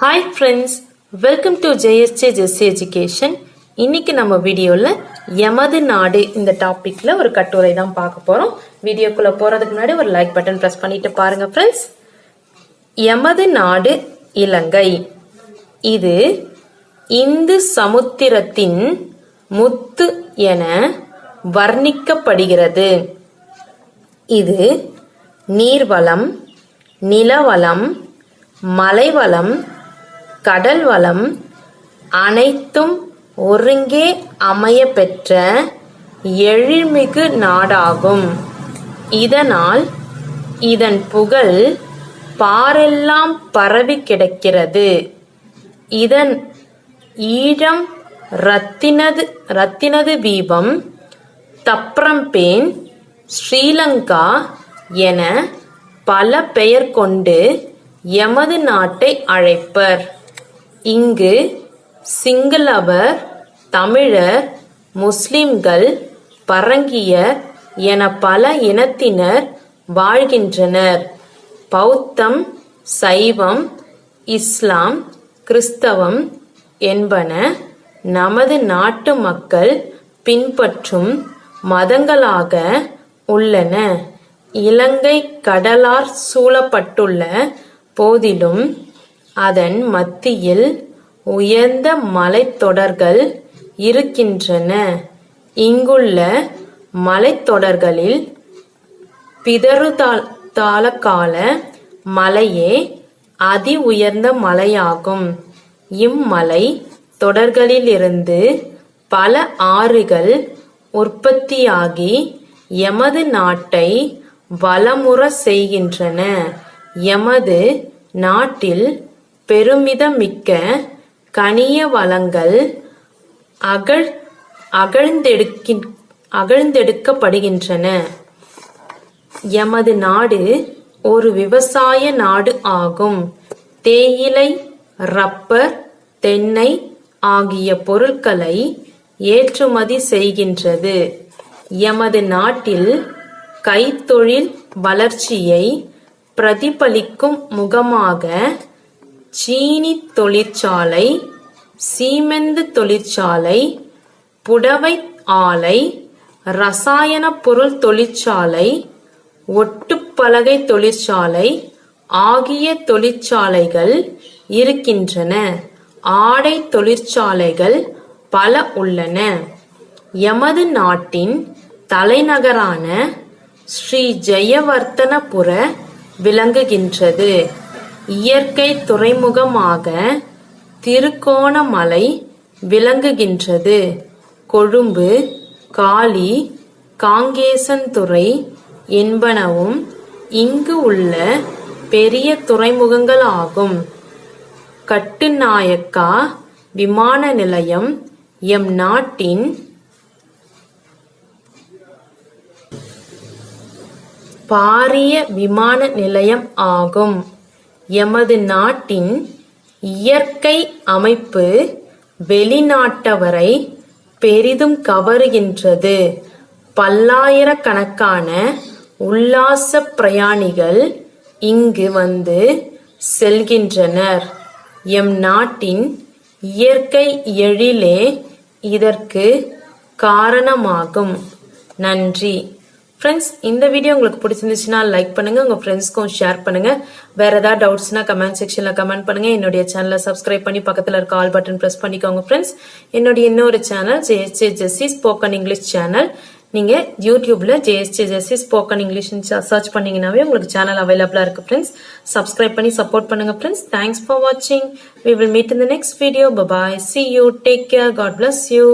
Hi friends welcome to JSJ Jessy education இன்னைக்கு நம்ம வீடியோவில் எமது நாடு இந்த டாப்பிக்கில் ஒரு கட்டுரை தான் பார்க்க போகிறோம் வீடியோக்குள்ளே போகிறதுக்கு முன்னாடி ஒரு லைக் பட்டன் ப்ரெஸ் பண்ணிட்டு பாருங்கள் ஃப்ரெண்ட்ஸ் எமது நாடு இலங்கை. இது இந்து சமுத்திரத்தின் முத்து என வர்ணிக்கப்படுகிறது. இது நீர்வளம் நிலவளம் மலைவளம் கடல் வளம் அனைத்தும் ஒருங்கே அமைய பெற்ற எழில்மிகு நாடாகும். இதனால் இதன் புகழ் பாரெல்லாம் பரவி கிடக்கிறது. இதன் ஈழம் ரத்தினது ரத்தினது தீபம் தப்ரம்பேன் ஸ்ரீலங்கா என பல பெயர் கொண்டு எமது நாட்டை அழைப்பர். இங்கு சிங்களவர் தமிழர் முஸ்லிம்கள் பரங்கியர் என பல இனத்தினர் வாழ்கின்றனர். பௌத்தம் சைவம் இஸ்லாம் கிறிஸ்தவம் என்பன நமது நாட்டு மக்கள் பின்பற்றும் மதங்களாக உள்ளன. இலங்கை கடலார் சூழப்பட்டுள்ள போதிலும் அதன் மத்தியில் உயர்ந்த மலைத்தொடர்கள் இருக்கின்றன. இங்குள்ள மலைத்தொடர்களில் பிதறுதாள மலையே அதி உயர்ந்த மலையாகும். இம்மலை தொடர்களிலிருந்து பல ஆறுகள் உற்பத்தியாகி எமது நாட்டை வளமுற செய்கின்றன. எமது நாட்டில் பெருமிதமிக்க கனிய வளங்கள் அகழ் அகழ்ந்தெடுக்கின் அகழ்ந்தெடுக்கப்படுகின்றன. எமது நாடு ஒரு விவசாய நாடு ஆகும். தேயிலை ரப்பர் தென்னை ஆகிய பொருட்களை ஏற்றுமதி செய்கின்றது. எமது நாட்டில் கைத்தொழில் வளர்ச்சியை பிரதிபலிக்கும் முகமாக சீனி தொழிற்சாலை சீமெந்து தொழிற்சாலை புடவை ஆலை ரசாயன பொருள் தொழிற்சாலை ஒட்டுப்பலகை தொழிற்சாலை ஆகிய தொழிற்சாலைகள் இருக்கின்றன. ஆடை தொழிற்சாலைகள் பல உள்ளன. எமது நாட்டின் தலைநகரான ஸ்ரீ ஜெயவர்த்தனபுர விளங்குகின்றது. இயற்கை துறைமுகமாக திருக்கோணமலை விளங்குகின்றது. கொழும்பு காலி காங்கேசன்துறை என்பனவும் இங்கு உள்ள பெரிய துறைமுகங்களாகும். கட்டுநாயக்கா விமான நிலையம் எம் நாட்டின் பாரிய விமான நிலையம் ஆகும். எமது நாட்டின் இயற்கை அமைப்பு வெளிநாட்டவரை பெரிதும் கவருகின்றது. பல்லாயிரக்கணக்கான உல்லாச பிரயாணிகள் இங்கு வந்து செல்கின்றனர். எம் நாட்டின் இயற்கை எழிலே இதற்கு காரணமாகும். நன்றி. ஃப்ரெண்ட்ஸ் இந்த வீடியோ உங்களுக்கு பிடிச்சிருந்துச்சுன்னா லைக் பண்ணுங்க உங்க ஃப்ரெண்ட்ஸ்க்கும் ஷேர் பண்ணுங்க. வேற ஏதாவது டவுட்ஸ்னா கமெண்ட் செக்ஷன்ல கமெண்ட் பண்ணுங்க. என்னுடைய சேனலை சப்ஸ்கிரைப் பண்ணி பக்கத்துல இருக்க ஆல் பட்டன் பிரஸ் பண்ணிக்கோங்க ஃப்ரெண்ட்ஸ் என்னுடைய இன்னொரு channel JSJ Jessy spoken English channel நீங்க யூடியூப்ல JSJ Jessy spoken English search பண்ணீங்கன்னாவே உங்களுக்கு சேனல் அவைலபிளா இருக்கு ஃப்ரெண்ட்ஸ் சப்ஸ்கிரைப் பண்ணி சப்போர்ட் பண்ணுங்க ஃப்ரெண்ட்ஸ் தேங்க்ஸ் ஃபார் வாட்சிங் we will meet in the next video bye bye see you take care God bless you